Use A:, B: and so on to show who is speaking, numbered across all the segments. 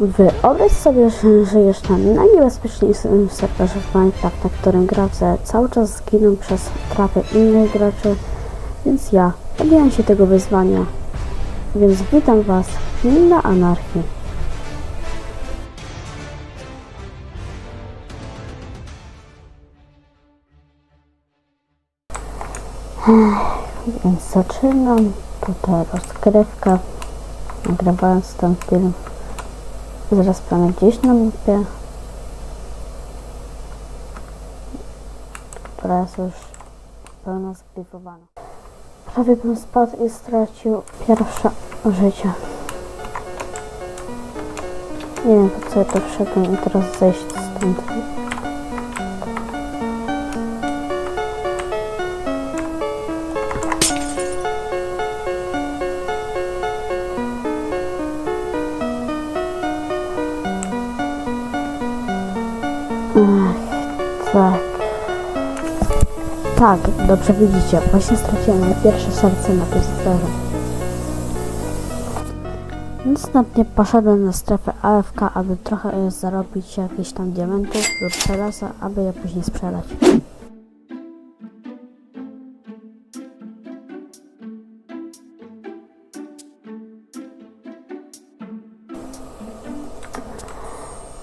A: Wyobraź sobie, że żyjesz na najniebezpieczniejszym serwerze w Minecraft, na którym gracze cały czas zginą przez trapy innych graczy, więc ja podjąłem się tego wyzwania. Więc witam Was na anarchii. Więc zaczynam tutaj rozgrywkę, nagrywając ten film zaraz prawie gdzieś na mapie, która jest już pełna zblifowana. Prawie bym spadł i stracił pierwsze życie. Nie wiem po co ja to wszedłem i teraz zejść stąd. Tak. Dobrze widzicie. Właśnie straciłem moje pierwsze serce na pistolet. Następnie poszedłem na strefę AFK, aby trochę zarobić jakieś tam diamentów lub żelaza, aby je później sprzedać.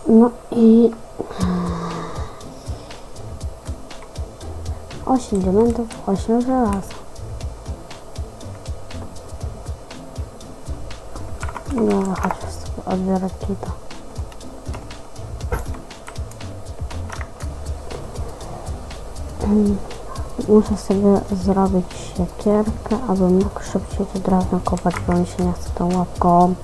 A: No i 8 diamentów, 8 żelaza. Dobra, chodź sobie odbiorę kita. Muszę sobie zrobić siekierkę, aby mógł szybciej to drewno kopać, bo mi się nie chce tą łapką.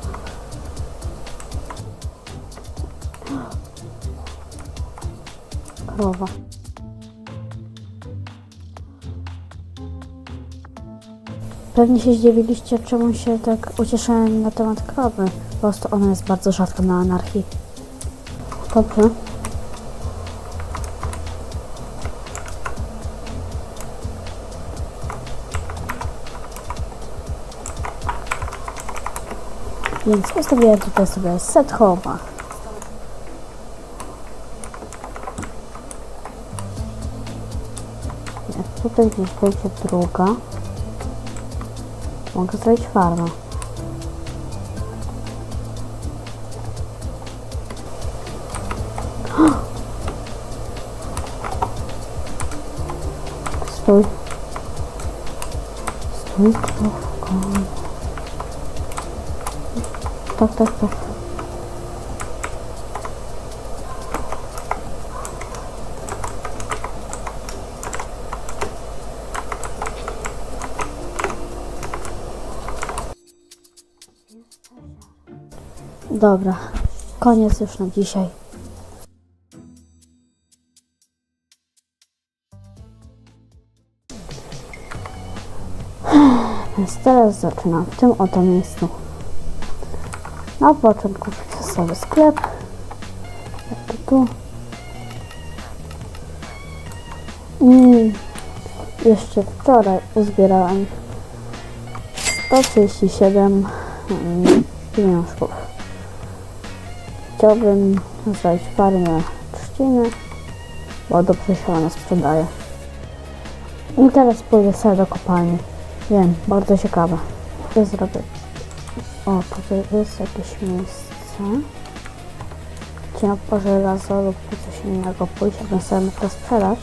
A: Pewnie się zdziwiliście, czemu się tak ucieszyłem na temat krowy. Po prostu ona jest bardzo rzadka na anarchii. Dobrze. Więc ustawiłem tutaj sobie set home'a. Tutaj gdzieś będzie druga, mogę zrobić farmę. Stój. Stój, krówko. Tak, tak, tak. Dobra, koniec już na dzisiaj. Więc teraz zaczynam w tym oto miejscu. Na początku wrzucę sobie sklep. Jak tu. I jeszcze wczoraj uzbierałem 137 mm, pieniążków. Chciałbym zrobić farmę trzciny, bo dobrze się ona sprzedaje. I teraz pójdę sobie do kopalni. Wiem, bardzo ciekawe. Co zrobię? O, tutaj jest jakieś miejsce. Gdzie na żelazo lub coś innego pójść, abym sobie to sprzedać.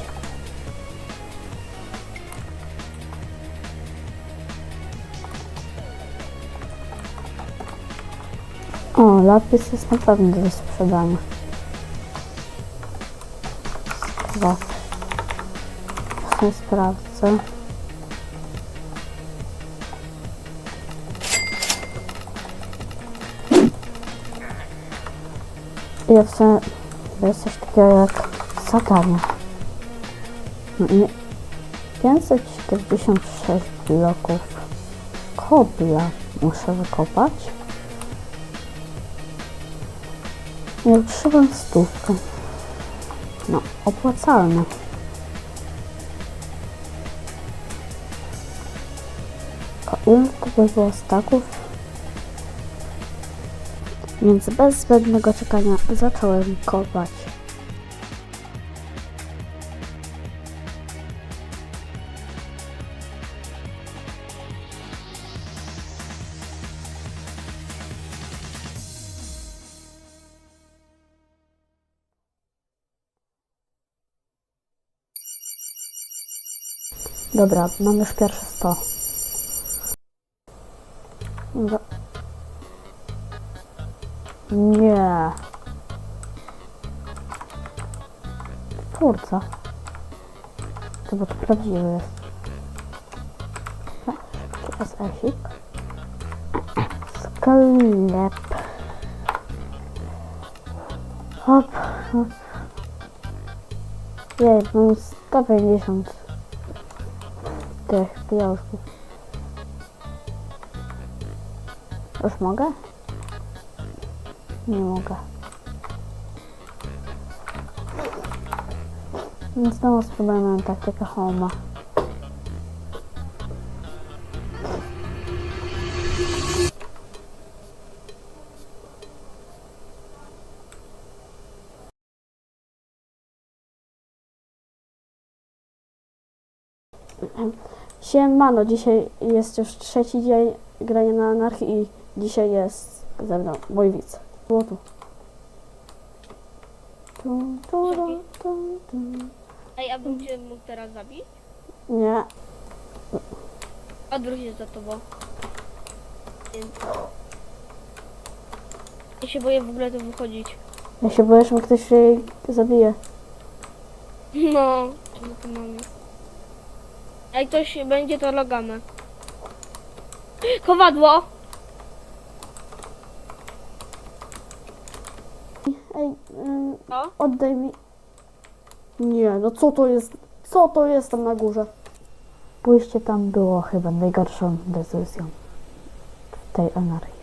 A: O, lapis jest na pewno do sprzedania. Właśnie sprawdzę. Ja w sumie jest coś takiego jak satania. No i 546 bloków kobla muszę wykopać. Utrzymam stówkę. No, opłacalne. A ile by było staków? Więc bez zbędnego czekania zacząłem kopać. Dobra, mam już pierwsze 100. Dobra. Nie. Twórca. To bo to prawdziwy jest. Szybki SS-ik. Sklep. Hop. Jej, mam 150 tych pieniążków. Już mogę? Nie mogę. Więc znowu spróbujemy taktykę homa. Siemano, dzisiaj jest już trzeci dzień grania na anarchii i dzisiaj jest ze mną mój widz. Było tu. Tu, tu, tu, tu, tu.
B: Ej, a bym cię mógł teraz zabić?
A: Nie,
B: Odwróć się za tobą. Ja się boję w ogóle tu wychodzić.
A: ja się boję, że mnie ktoś jej zabije.
B: No, no to mamy. Jak ktoś będzie, to logamy. Kowadło!
A: Ej, ym,
B: Co?
A: oddaj mi. Nie, no co to jest? Co to jest tam na górze? Pójście tam było chyba najgorszą decyzją w tej anarchii.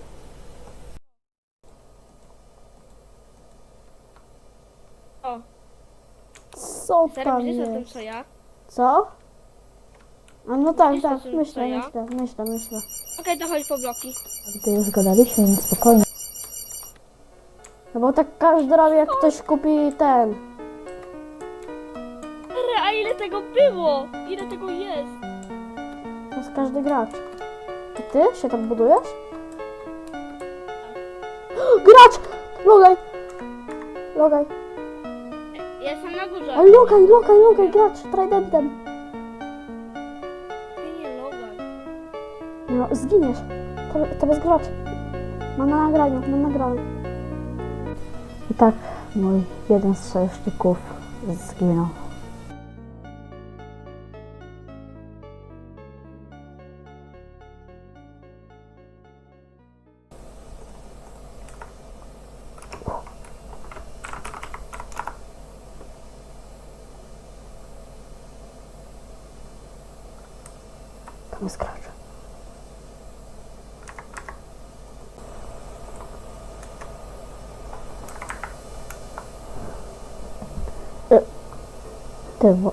B: O,
A: Co
B: serio
A: tam
B: myślisz o tym,
A: jest?
B: co ja?
A: Co? A no tak,
B: Myślisz o
A: tak, myślę,
B: ja?
A: myślę, myślę, myślę.
B: Okej, to chodź po bloki.
A: Gdy już gadaliśmy, więc spokojnie. No bo tak każdy robi, jak ktoś kupi ten.
B: A ile tego było? Ile tego jest?
A: To jest każdy gracz. I ty się tam budujesz? Gracz! Logaj! Logaj!
B: Ja jestem na górze.
A: Ale logaj, logaj, logaj, gracz! Tridentem! No, zginiesz. To, to bez gracz. Mam na nagraniu, mam nagraniu. I tak mój jeden z sojuszników zginął. Tam jest gracz. Ty, bo...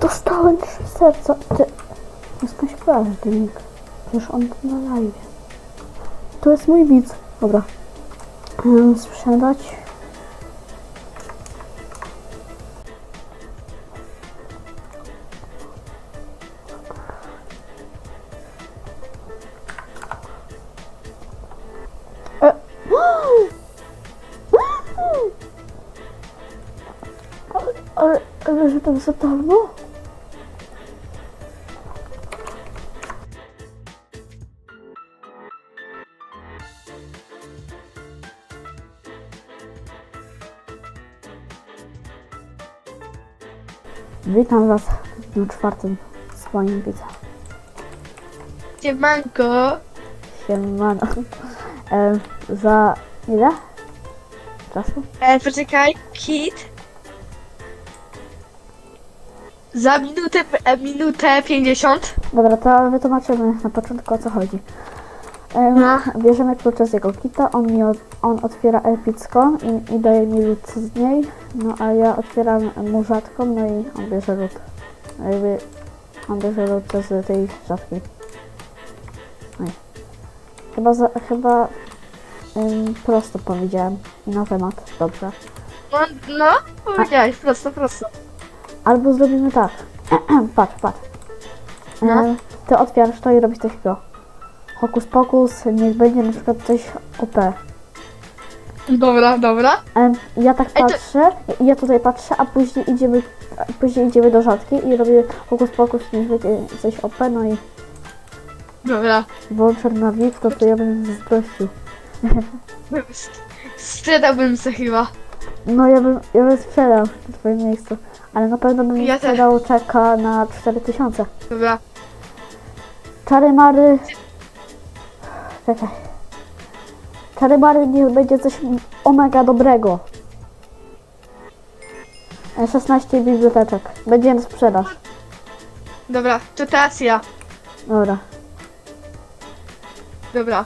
A: Dostałem trzy serca. Ty... Skądś każdy nick. Przecież on na live. To jest mój widz. Dobra. Um, sprzedać. Że tam za? Witam Was w dniu czwartym swoim widzem.
C: Siemanko.
A: Siemano. E, za ile? Czasu?
C: E, poczekaj, kit. Za minutę, e, minutę 50.
A: Dobra, to wytłumaczymy na początku o co chodzi. Em,
C: No.
A: Bierzemy klucze z jego kita, on, mi od, on otwiera epicką i, i daje mi lód z niej, no a ja otwieram mu rzadką, no i on bierze lód. Jakby mam dużo lutce z tej rzadkiej. Oj. Chyba, za, chyba ym, prosto powiedziałem na temat, dobrze.
C: No, no powiedziałeś, prosto, prosto.
A: Albo zrobimy tak. patrz, patrz.
C: No.
A: E, ty otwierasz to i robisz coś takiego. Hokus pokus, niech będzie na przykład coś OP.
C: Dobra, dobra.
A: Ja tak
C: Ej, to-
A: patrzę, ja tutaj patrzę, a później idziemy, a później idziemy do rzadkiej i robimy hokus pokus, niech będzie coś OP, no i
C: Dobra.
A: Vulture na VIP, to, to ja bym zazdrościł.
C: Sprzedałbym se chyba.
A: No ja bym, ja bym sprzedał w twoim miejscu, ale na pewno bym
C: Ja
A: sprzedał czeka na 4000.
C: Dobra.
A: Czary Mary. Czekaj. Czary Mary niech będzie coś omega dobrego. E, 16 biblioteczek. Będzie na sprzedaż.
C: Dobra, to teraz ja.
A: Dobra.
C: Dobra.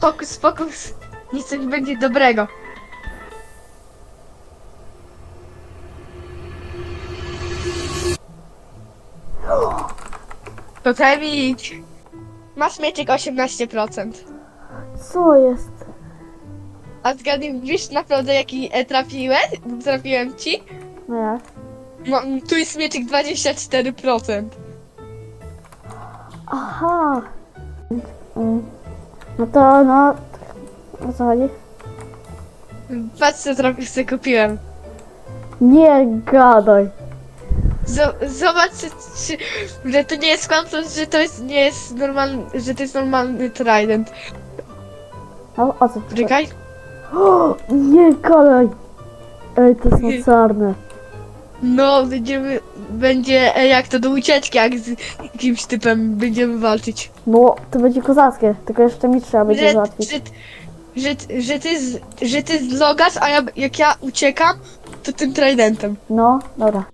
C: Fokus, fokus. Niech coś będzie dobrego. To Temik. Masz mieczek 18%.
A: Co jest?
C: A zgadnij, wiesz naprawdę jaki e, trafiłeś? Trafiłem ci?
A: No jak?
C: No, tu jest mieczyk 24%.
A: Aha. Mm. No to no. O co chodzi?
C: Patrz co trafi- co kupiłem.
A: Nie gadaj.
C: Zobacz, czy, czy, że to nie jest kłamstwo, że to jest, nie jest normalny, że to jest normalny trident.
A: O, o co ci
C: Czekaj.
A: O, Nie gadaj. Ej, to jest mocarne.
C: No, będziemy, będzie e, jak to do ucieczki, jak z jakimś typem będziemy walczyć.
A: No, to będzie kozackie. Tylko jeszcze mi trzeba będzie
C: Że,
A: załatwić.
C: że, że, że, ty z, że ty zlogasz, a ja, jak ja uciekam, to tym tridentem.
A: No, dobra.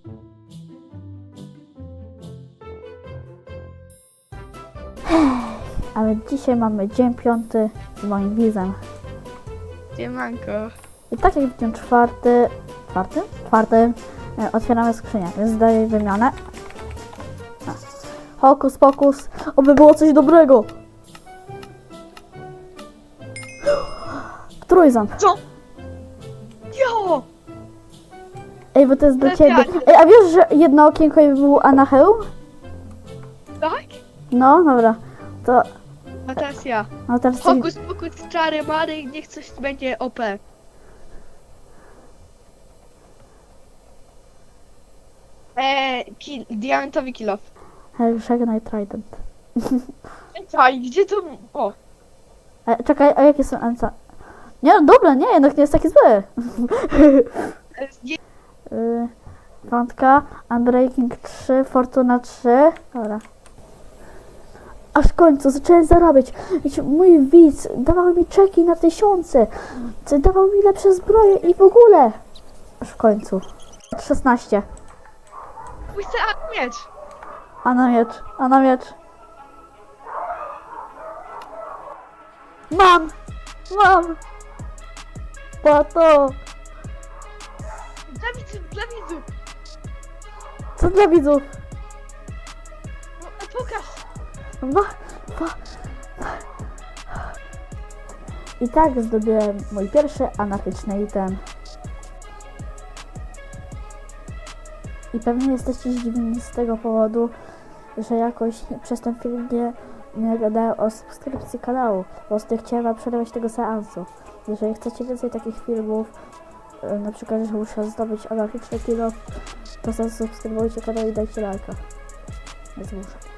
A: Dzisiaj mamy dzień piąty z moim wizem.
C: Siemanko.
A: I tak jak w dniu czwarty, czwartym? Czwartym e, otwieramy skrzynię, więc daję wymianę. A. Hokus pokus, oby było coś dobrego. Trójząb.
C: Co? Jo!
A: Ej, bo to jest
C: Ale
A: ciebie. Ej, a wiesz, że jedno okienko był Anaheum?
C: Tak?
A: No, dobra. To,
C: A teraz ja.
A: no teraz.
C: Fokus, fokus, czary, mary, niech coś będzie OP. Eee, kill, diamentowy kill off.
A: Hej, Żegnaj Trident.
C: Czekaj, gdzie to... O,
A: E, czekaj, a jakie są NC? Nie, no dobra, nie, jednak nie jest taki zły.
C: e, gdzie...
A: y, piątka, Unbreaking 3, Fortuna 3. Dobra. Aż w końcu zacząłem zarabiać. Wiecie, mój widz dawał mi czeki na tysiące. Dawał mi lepsze zbroje i w ogóle. Aż w końcu. 16.
C: Mój chcę mieć.
A: A na miecz, a na miecz. Mam! Mam! Tato!
C: Dla widzów, dla widzów.
A: Co dla widzów?
C: No, e, pokaż.
A: I tak zdobyłem mój pierwszy anatyczny item. I pewnie jesteście zdziwieni z tego powodu, że jakoś przez ten film nie, nie gadałem o subskrypcji kanału. Po prostu chciałem wam przerwać tego seansu. Jeżeli chcecie więcej takich filmów, e, na przykład, że muszę zdobyć anatyczny kino, to zasubskrybujcie kanał i dajcie lajka. Więc muszę.